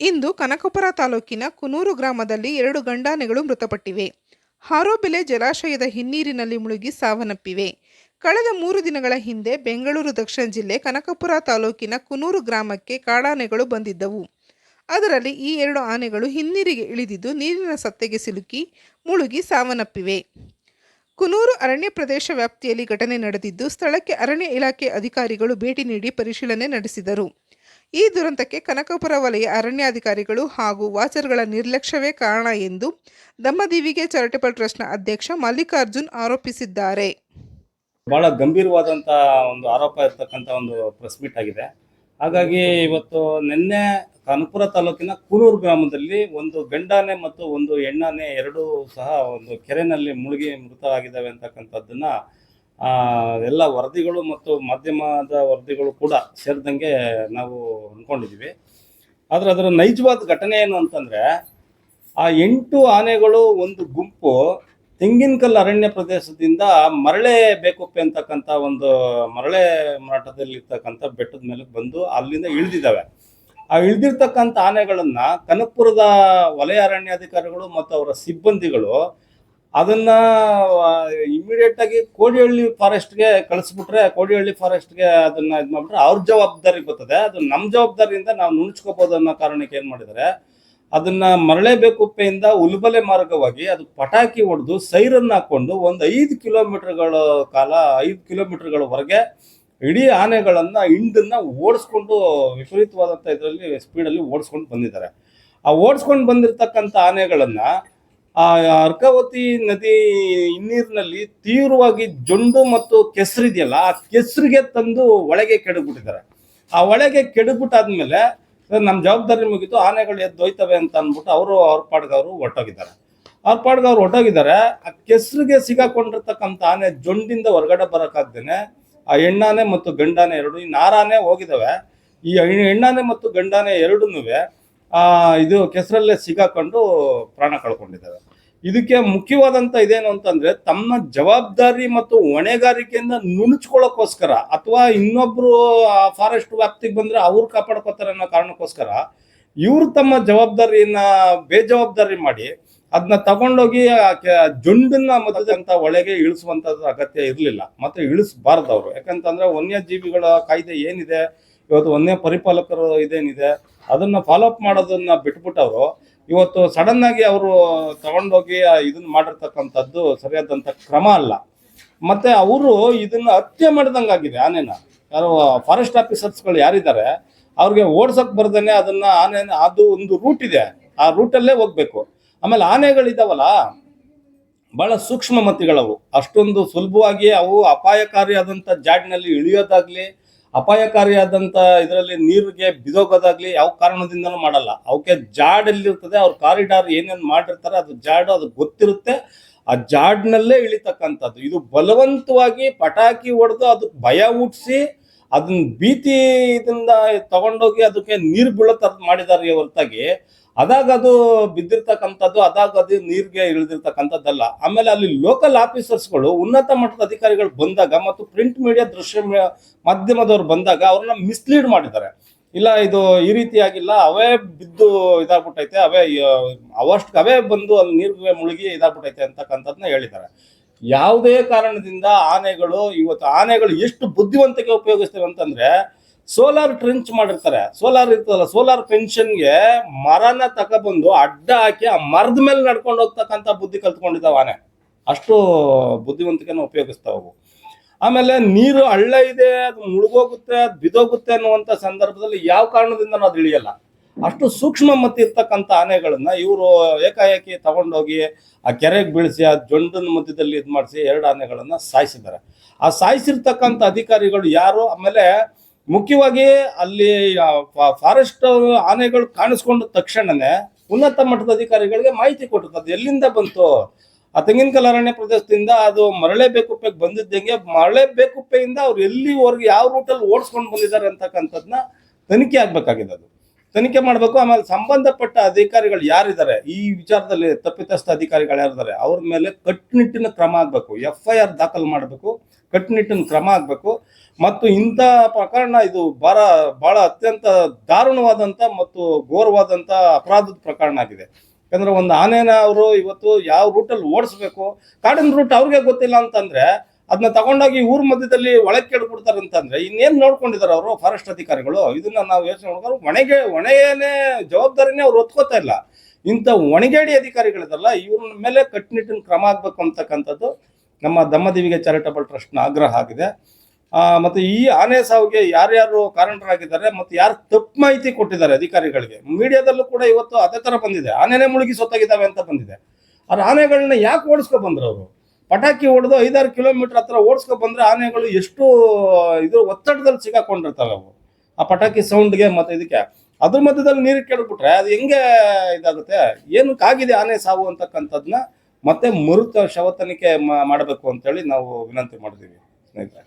ಇಂದು ಕನಕಪುರ ತಾಲೂಕಿನ ಕುನೂರು ಗ್ರಾಮದಲ್ಲಿ ಎರಡು ಗಂಡಾನೆಗಳು ಮೃತಪಟ್ಟಿವೆ. ಹಾರೋಬೆಲೆ ಜಲಾಶಯದ ಹಿನ್ನೀರಿನಲ್ಲಿ ಮುಳುಗಿ ಸಾವನ್ನಪ್ಪಿವೆ. ಕಳೆದ ಮೂರು ದಿನಗಳ ಹಿಂದೆ ಬೆಂಗಳೂರು ದಕ್ಷಿಣ ಜಿಲ್ಲೆ ಕನಕಪುರ ತಾಲೂಕಿನ ಕುನೂರು ಗ್ರಾಮಕ್ಕೆ ಕಾಡಾನೆಗಳು ಬಂದಿದ್ದವು. ಅದರಲ್ಲಿ ಈ ಎರಡು ಆನೆಗಳು ಹಿನ್ನೀರಿಗೆ ಇಳಿದಿದ್ದು ನೀರಿನ ಸತ್ತೆಗೆ ಸಿಲುಕಿ ಮುಳುಗಿ ಸಾವನ್ನಪ್ಪಿವೆ. ಕುನೂರು ಅರಣ್ಯ ಪ್ರದೇಶ ವ್ಯಾಪ್ತಿಯಲ್ಲಿ ಘಟನೆ ನಡೆದಿದ್ದು ಸ್ಥಳಕ್ಕೆ ಅರಣ್ಯ ಇಲಾಖೆ ಅಧಿಕಾರಿಗಳು ಭೇಟಿ ನೀಡಿ ಪರಿಶೀಲನೆ ನಡೆಸಿದರು. ಈ ದುರಂತಕ್ಕೆ ಕನಕಪುರ ವಲಯ ಅರಣ್ಯಾಧಿಕಾರಿಗಳು ಹಾಗೂ ವಾಚರ್ಗಳ ನಿರ್ಲಕ್ಷ್ಯವೇ ಕಾರಣ ಎಂದು ದಮ್ಮದೀವಿಗೆ ಚಾರಿಟಬಲ್ ಟ್ರಸ್ಟ್ನ ಅಧ್ಯಕ್ಷ ಮಲ್ಲಿಕಾರ್ಜುನ್ ಆರೋಪಿಸಿದ್ದಾರೆ. ಬಹಳ ಗಂಭೀರವಾದಂಥ ಒಂದು ಆರೋಪ ಇರ್ತಕ್ಕಂಥ ಒಂದು ಪ್ರೆಸ್ ಮೀಟ್ ಆಗಿದೆ. ಹಾಗಾಗಿ ಇವತ್ತು ನಿನ್ನೆ ಕನಪುರ ತಾಲೂಕಿನ ಕೂನೂರು ಗ್ರಾಮದಲ್ಲಿ ಒಂದು ಗಂಡಾನೆ ಮತ್ತು ಒಂದು ಹೆಣ್ಣಾನೆ ಎರಡೂ ಸಹ ಒಂದು ಕೆರೆನಲ್ಲಿ ಮುಳುಗಿ ಮೃತ ಅಂತಕ್ಕಂಥದ್ದನ್ನು ಎಲ್ಲ ವರದಿಗಳು ಮತ್ತು ಮಾಧ್ಯಮದ ವರದಿಗಳು ಕೂಡ ಸೇರಿದಂಗೆ ನಾವು ಅಂದ್ಕೊಂಡಿದ್ದೀವಿ ಆದ್ರೆ ಅದರ ನೈಜವಾದ ಘಟನೆ ಏನು ಅಂತಂದ್ರೆ, ಆ ಎಂಟು ಆನೆಗಳು ಒಂದು ಗುಂಪು ತೆಂಗಿನಕಲ್ಲು ಅರಣ್ಯ ಪ್ರದೇಶದಿಂದ ಮರಳೆ ಬೇಕುಪ್ಪೆ ಅಂತಕ್ಕಂಥ ಒಂದು ಮರಳೆ ಮಾರಾಟದಲ್ಲಿರ್ತಕ್ಕಂಥ ಬೆಟ್ಟದ ಮೇಲೆ ಬಂದು ಅಲ್ಲಿಂದ ಇಳಿದಿದ್ದಾವೆ. ಆ ಇಳಿದಿರ್ತಕ್ಕಂಥ ಆನೆಗಳನ್ನ ಕನಕಪುರದ ವಲಯ ಅರಣ್ಯಾಧಿಕಾರಿಗಳು ಮತ್ತು ಅವರ ಸಿಬ್ಬಂದಿಗಳು ಅದನ್ನ ಇಮಿಡಿಯೇಟ್ ಆಗಿ ಕೋಡಿಹಳ್ಳಿ ಫಾರೆಸ್ಟ್ಗೆ ಕಳಿಸ್ಬಿಟ್ರೆ, ಕೋಡಿಹಳ್ಳಿ ಫಾರೆಸ್ಟ್ಗೆ ಅದನ್ನ ಇದು ಮಾಡ್ಬಿಟ್ರೆ ಅವ್ರ ಜವಾಬ್ದಾರಿ ಬರ್ತದೆ ಅದು ನಮ್ಮ ಜವಾಬ್ದಾರಿಯಿಂದ ನಾವು ನುಣುಚ್ಕೋಬಹುದು ಅನ್ನೋ ಕಾರಣಕ್ಕೆ ಏನು ಮಾಡಿದರೆ? ಅದನ್ನ ಮರಳೆಬೇಕುಪ್ಪೆಯಿಂದ ಉಲ್ಬಲೆ ಮಾರ್ಗವಾಗಿ ಅದು ಪಟಾಕಿ ಹೊಡೆದು ಸೈರನ್ನ ಹಾಕೊಂಡು ಒಂದು ಐದು ಕಿಲೋಮೀಟರ್ಗಳ ಕಾಲ, ಐದು ಕಿಲೋಮೀಟರ್ಗಳವರೆಗೆ ಇಡೀ ಆನೆಗಳನ್ನ, ಹಿಂಡನ್ನ ಓಡಿಸ್ಕೊಂಡು ವಿಪರೀತವಾದಂಥ ಇದರಲ್ಲಿ ಸ್ಪೀಡಲ್ಲಿ ಓಡಿಸ್ಕೊಂಡು ಬಂದಿದ್ದಾರೆ. ಆ ಓಡಿಸ್ಕೊಂಡು ಬಂದಿರತಕ್ಕಂಥ ಆನೆಗಳನ್ನ ಆ ಅರ್ಕಾವತಿ ನದಿ ಹಿನ್ನೀರಿನಲ್ಲಿ ತೀವ್ರವಾಗಿ ಜೊಂಡು ಮತ್ತು ಕೆಸರಿದೆಯಲ್ಲ ಆ ಕೆಸರಿಗೆ ತಂದು ಒಳಗೆ ಕೆಡಗ್ಬಿಟ್ಟಿದ್ದಾರೆ ಆ ಒಳಗೆ ಕೆಡಗ್ಬಿಟ್ಟಾದ್ಮೇಲೆ ನಮ್ಮ ಜವಾಬ್ದಾರಿ ಮುಗಿತು, ಆನೆಗಳು ಎದ್ದು ಹೋಯ್ತವೆ ಅಂತ ಅಂದ್ಬಿಟ್ಟು ಅವರು ಅವ್ರ ಪಾಡ್ಗೆ ಹೊರಟೋಗಿದ್ದಾರೆ. ಅವ್ರ ಪಾಡ್ಗವ್ರು ಹೊರಟೋಗಿದ್ದಾರೆ, ಆ ಕೆಸರಿಗೆ ಸಿಗಾಕೊಂಡಿರ್ತಕ್ಕಂಥ ಆನೆ ಜೊಂಡಿಂದ ಹೊರಗಡೆ ಬರೋಕ್ಕಾಗ್ದೇನೆ ಆ ಹೆಣ್ಣಾನೆ ಮತ್ತು ಗಂಡಾನೆ ಎರಡು, ಈ ನಾರಾನೆ ಹೋಗಿದ್ದಾವೆ. ಈ ಹೆಣ್- ಹೆಣ್ಣಾನೆ ಮತ್ತು ಗಂಡಾನೆ ಎರಡೂ ಆ ಇದು ಕೆಸರಲ್ಲೇ ಸಿಗಾಕೊಂಡು ಪ್ರಾಣ ಕಳ್ಕೊಂಡಿದ್ದಾವೆ ಇದಕ್ಕೆ ಮುಖ್ಯವಾದಂತ ಇದೇನು ಅಂತಂದ್ರೆ ತಮ್ಮ ಜವಾಬ್ದಾರಿ ಮತ್ತು ಹೊಣೆಗಾರಿಕೆಯಿಂದ ನುಣುಚ್ಕೊಳ್ಳೋಕೋಸ್ಕರ ಅಥವಾ ಇನ್ನೊಬ್ರು ಫಾರೆಸ್ಟ್ ವ್ಯಾಪ್ತಿಗೆ ಬಂದ್ರೆ ಅವ್ರು ಕಾಪಾಡ್ಕೋತಾರೆ ಅನ್ನೋ ಕಾರಣಕ್ಕೋಸ್ಕರ ಇವ್ರು ತಮ್ಮ ಜವಾಬ್ದಾರಿಯನ್ನ ಬೇಜವಾಬ್ದಾರಿ ಮಾಡಿ ಅದನ್ನ ತಗೊಂಡೋಗಿ ಜುಂಡನ್ನ ಮಧ್ಯದಂತ ಒಳಗೆ ಇಳಿಸುವಂತದ್ದು ಅಗತ್ಯ ಇರಲಿಲ್ಲ. ಮತ್ತೆ ಇಳಿಸಬಾರ್ದು ಅವರು. ಯಾಕಂತಂದ್ರೆ ವನ್ಯಜೀವಿಗಳ ಕಾಯ್ದೆ ಏನಿದೆ? ಇವತ್ತು ವನ್ಯ ಪರಿಪಾಲಕರು ಇದೇನಿದೆ? ಅದನ್ನ ಫಾಲೋಅಪ್ ಮಾಡೋದನ್ನ ಬಿಟ್ಬಿಟ್ಟವರು. ಇವತ್ತು ಸಡನ್ ಆಗಿ ಅವರು ತಗೊಂಡೋಗಿ ಇದನ್ನ ಮಾಡಿರ್ತಕ್ಕಂಥದ್ದು ಸರಿಯಾದಂತ ಕ್ರಮ ಅಲ್ಲ. ಮತ್ತೆ ಅವರು ಇದನ್ನ ಹತ್ಯೆ ಮಾಡಿದಂಗಾಗಿದೆ ಆನೆನ. ಯಾರು ಫಾರೆಸ್ಟ್ ಆಫೀಸರ್ಸ್ಗಳು ಯಾರಿದ್ದಾರೆ, ಅವ್ರಿಗೆ ಓಡ್ಸಕ್ ಬರ್ದೇನೆ ಅದನ್ನ ಆನೆ, ಅದು ಒಂದು ರೂಟ್ ಇದೆ. ಆ ರೂಟಲ್ಲೇ ಹೋಗ್ಬೇಕು. ಆಮೇಲೆ ಆನೆಗಳಿದಾವಲ್ಲ, ಬಹಳ ಸೂಕ್ಷ್ಮ ಮತಿಗಳವು. ಅಷ್ಟೊಂದು ಸುಲಭವಾಗಿ ಅವು ಅಪಾಯಕಾರಿಯಾದಂಥ ಜಾಡಿನಲ್ಲಿ ಇಳಿಯೋದಾಗ್ಲಿ ಅಪಾಯಕಾರಿಯಾದಂಥ ಇದರಲ್ಲಿ ನೀರಿಗೆ ಬಿದೋಗೋದಾಗ್ಲಿ ಯಾವ ಕಾರಣದಿಂದಲೂ ಮಾಡಲ್ಲ. ಅವಕ್ಕೆ ಜಾಡ್ ಎಲ್ಲಿರ್ತದೆ ಅವ್ರ ಕಾರಿಡಾರ್ ಏನೇನು ಮಾಡಿರ್ತಾರೆ, ಅದು ಜಾಡು ಅದು ಗೊತ್ತಿರುತ್ತೆ. ಆ ಜಾಡ್ನಲ್ಲೇ ಇಳಿತಕ್ಕಂಥದ್ದು. ಇದು ಬಲವಂತವಾಗಿ ಪಟಾಕಿ ಹೊಡೆದು ಅದಕ್ಕೆ ಭಯ ಹುಟ್ಟಿಸಿ ಅದನ್ನ ಭೀತಿ ಇದನ್ನ ತಗೊಂಡೋಗಿ ಅದಕ್ಕೆ ನೀರು ಬೀಳೋ ಥರದ್ದು ಮಾಡಿದ್ದಾರೆ ಹೊರತಾಗಿ. ಅದಾಗ ಅದು ಬಿದ್ದಿರ್ತಕ್ಕಂಥದ್ದು, ಅದಾಗ ಅದು ನೀರಿಗೆ ಇಳಿದಿರ್ತಕ್ಕಂಥದ್ದಲ್ಲ. ಆಮೇಲೆ ಅಲ್ಲಿ ಲೋಕಲ್ ಆಫೀಸರ್ಸ್ಗಳು ಉನ್ನತ ಮಟ್ಟದ ಅಧಿಕಾರಿಗಳು ಬಂದಾಗ ಮತ್ತು ಪ್ರಿಂಟ್ ಮೀಡಿಯಾ ದೃಶ್ಯ ಮಾಧ್ಯಮದವ್ರು ಬಂದಾಗ ಅವ್ರನ್ನ ಮಿಸ್ಲೀಡ್ ಮಾಡಿದ್ದಾರೆ. ಇಲ್ಲ, ಇದು ಈ ರೀತಿಯಾಗಿಲ್ಲ, ಅವೇ ಬಿದ್ದು ಇದಾಗ್ಬಿಟ್ಟೈತೆ, ಅವೇ ಅವಷ್ಟು ಅವೇ ಬಂದು ಅಲ್ಲಿ ನೀರು ಮುಳುಗಿ ಇದಾಗ್ಬಿಟ್ಟೈತೆ ಅಂತಕ್ಕಂಥದ್ನ ಹೇಳಿದ್ದಾರೆ. ಯಾವುದೇ ಕಾರಣದಿಂದ ಆನೆಗಳು, ಇವತ್ತು ಆನೆಗಳು ಎಷ್ಟು ಬುದ್ಧಿವಂತಿಕೆ ಉಪಯೋಗಿಸ್ತೇವೆ ಅಂತಂದ್ರೆ ಸೋಲಾರ್ ಟ್ರೆಂಚ್ ಮಾಡಿರ್ತಾರೆ. ಸೋಲಾರ್ ಇರ್ತದಲ್ಲ, ಸೋಲಾರ್ ಪೆನ್ಷನ್ಗೆ ಮರನ ತಗೊಬಂದು ಅಡ್ಡ ಹಾಕಿ ಆ ಮರದ ಮೇಲೆ ನಡ್ಕೊಂಡು ಹೋಗ್ತಕ್ಕಂಥ ಬುದ್ಧಿ ಕಲ್ತ್ಕೊಂಡಿದ್ದಾವ ಆನೆ. ಅಷ್ಟು ಬುದ್ಧಿವಂತಿಕೆನ ಉಪಯೋಗಿಸ್ತಾವು ಆಮೇಲೆ ನೀರು ಹಳ್ಳ ಇದೆ, ಅದು ಮುಳುಗೋಗುತ್ತೆ, ಅದು ಬಿದೋಗುತ್ತೆ ಅನ್ನುವಂಥ ಸಂದರ್ಭದಲ್ಲಿ ಯಾವ ಕಾರಣದಿಂದ ಅದು ಇಳಿಯಲ್ಲ. ಅಷ್ಟು ಸೂಕ್ಷ್ಮ ಮತಿ ಇರ್ತಕ್ಕಂಥ ಆನೆಗಳನ್ನ ಇವರು ಏಕಾಏಕಿ ತಗೊಂಡೋಗಿ ಆ ಕೆರೆಗೆ ಬೀಳಿಸಿ, ಆ ಜೊಂಡನ ಮಧ್ಯದಲ್ಲಿ ಇದು ಮಾಡಿಸಿ ಎರಡು ಆನೆಗಳನ್ನ ಸಾಯಿಸಿದ್ದಾರೆ. ಆ ಸಾಯಿಸಿರ್ತಕ್ಕಂಥ ಅಧಿಕಾರಿಗಳು ಯಾರು? ಆಮೇಲೆ ಮುಖ್ಯವಾಗಿ ಅಲ್ಲಿ ಫಾರೆಸ್ಟ್ ಆನೆಗಳು ಕಾಣಿಸ್ಕೊಂಡ ತಕ್ಷಣನೇ ಉನ್ನತ ಮಟ್ಟದ ಅಧಿಕಾರಿಗಳಿಗೆ ಮಾಹಿತಿ ಕೊಟ್ಟಿರ್ತದೆ. ಎಲ್ಲಿಂದ ಬಂತು? ಆ ತೆಂಗಿನಕಲ್ ಅರಣ್ಯ ಪ್ರದೇಶದಿಂದ ಅದು ಮರಳೆ ಬೇಕುಪ್ಪೆಗೆ ಬಂದಿದ್ದಂಗೆ ಮರಳೆ ಬೇಕುಪ್ಪೆಯಿಂದ ಅವ್ರು ಎಲ್ಲಿವರೆಗೆ ಯಾವ ರೂಟಲ್ಲಿ ಓಡಿಸ್ಕೊಂಡು ಬಂದಿದ್ದಾರೆ ಅಂತಕ್ಕಂಥದ್ನ ತನಿಖೆ ಆಗ್ಬೇಕಾಗಿದೆ ಅದು. ತನಿಖೆ ಮಾಡಬೇಕು. ಆಮೇಲೆ ಸಂಬಂಧಪಟ್ಟ ಅಧಿಕಾರಿಗಳು ಯಾರಿದ್ದಾರೆ? ಈ ವಿಚಾರದಲ್ಲಿ ತಪ್ಪಿತಸ್ಥ ಅಧಿಕಾರಿಗಳು ಯಾರಿದ್ದಾರೆ? ಅವ್ರ ಮೇಲೆ ಕಟ್ಟುನಿಟ್ಟಿನ ಕ್ರಮ ಆಗಬೇಕು. ಎಫ್ ಐ ಆರ್ ದಾಖಲು ಮಾಡಬೇಕು. ಕಟ್ಟುನಿಟ್ಟಿನ ಕ್ರಮ ಆಗಬೇಕು. ಮತ್ತು ಇಂಥ ಪ್ರಕರಣ ಇದು ಬಹಳ ಬಹಳ ಅತ್ಯಂತ ದಾರುಣವಾದಂಥ ಮತ್ತು ಘೋರವಾದಂಥ ಅಪರಾಧದ ಪ್ರಕರಣ ಆಗಿದೆ. ಯಾಕಂದ್ರೆ ಒಂದು ಆನೆನ ಅವರು ಇವತ್ತು ಯಾವ ರೂಟಲ್ಲಿ ಓಡಿಸ್ಬೇಕು, ಕಾಡಿನ ರೂಟ್ ಅವ್ರಿಗೆ ಗೊತ್ತಿಲ್ಲ ಅಂತಂದ್ರೆ ಅದನ್ನ ತಗೊಂಡೋಗಿ ಊರ್ ಮಧ್ಯದಲ್ಲಿ ಒಳಗೆ ಕೆಡ್ಬಿಡ್ತಾರೆ ಅಂತಂದ್ರೆ ಇನ್ನೇನು ನೋಡ್ಕೊಂಡಿದ್ದಾರೆ ಅವರು ಫಾರೆಸ್ಟ್ ಅಧಿಕಾರಿಗಳು? ಇದನ್ನ ನಾವು ಯೋಚನೆ ಮಾಡಿದ್ರೆ ಒಣಗೆ ಒಣೆಯೇ ಜವಾಬ್ದಾರಿನೇ ಅವ್ರು ಒತ್ಕೋತಾ ಇಲ್ಲ. ಇಂಥ ಒಣಗೇಡಿ ಅಧಿಕಾರಿಗಳಿದಲ್ಲ ಇವ್ರ ಮೇಲೆ ಕಟ್ಟುನಿಟ್ಟಿನ ಕ್ರಮ ಆಗ್ಬೇಕು ಅಂತಕ್ಕಂಥದ್ದು ನಮ್ಮ ದಮ್ಮದೇವಿಗೆ ಚಾರಿಟಬಲ್ ಟ್ರಸ್ಟ್ನ ಆಗ್ರಹ ಆಗಿದೆ. ಮತ್ತೆ ಈ ಆನೆ ಸಾವಿಗೆ ಯಾರ್ಯಾರು ಕಾರಣರಾಗಿದ್ದಾರೆ ಮತ್ತೆ ಯಾರು ತಪ್ಪು ಮಾಹಿತಿ ಕೊಟ್ಟಿದ್ದಾರೆ ಅಧಿಕಾರಿಗಳಿಗೆ? ಮೀಡಿಯಾದಲ್ಲೂ ಕೂಡ ಇವತ್ತು ಅದೇ ತರ ಬಂದಿದೆ. ಆನೆನೇ ಮುಳುಗಿ ಸೊತ್ತಾಗಿದ್ದಾವೆ ಅಂತ ಬಂದಿದೆ. ಆದ್ರೆ ಆನೆಗಳನ್ನ ಯಾಕೆ ಓಡಿಸ್ಕೊ ಬಂದ್ರು ಅವರು? ಪಟಾಕಿ ಹೊಡೆದು ಐದಾರು ಕಿಲೋಮೀಟರ್ ಹತ್ರ ಓಡಿಸ್ಕೊ ಬಂದ್ರೆ ಆನೆಗಳು ಎಷ್ಟು ಇದು ಒತ್ತಡದಲ್ಲಿ ಸಿಗಾಕೊಂಡಿರ್ತವೆ ಅವು. ಆ ಪಟಾಕಿ ಸೌಂಡ್ಗೆ ಮತ್ತೆ ಇದಕ್ಕೆ. ಅದ್ರ ಮಧ್ಯದಲ್ಲಿ ನೀರು ಕೆಡಬಿಟ್ರೆ ಅದು ಹೆಂಗೆ ಇದಾಗುತ್ತೆ? ಏನಕ್ಕಾಗಿದೆ ಆನೆ ಸಾವು ಅಂತಕ್ಕಂಥದ್ದನ್ನ ಮತ್ತೆ ಮರುತ ಶವ ತನಿಖೆ ಮಾಡಬೇಕು ಅಂತೇಳಿ ನಾವು ವಿನಂತಿ ಮಾಡಿದ್ದೀವಿ ಸ್ನೇಹಿತರೆ.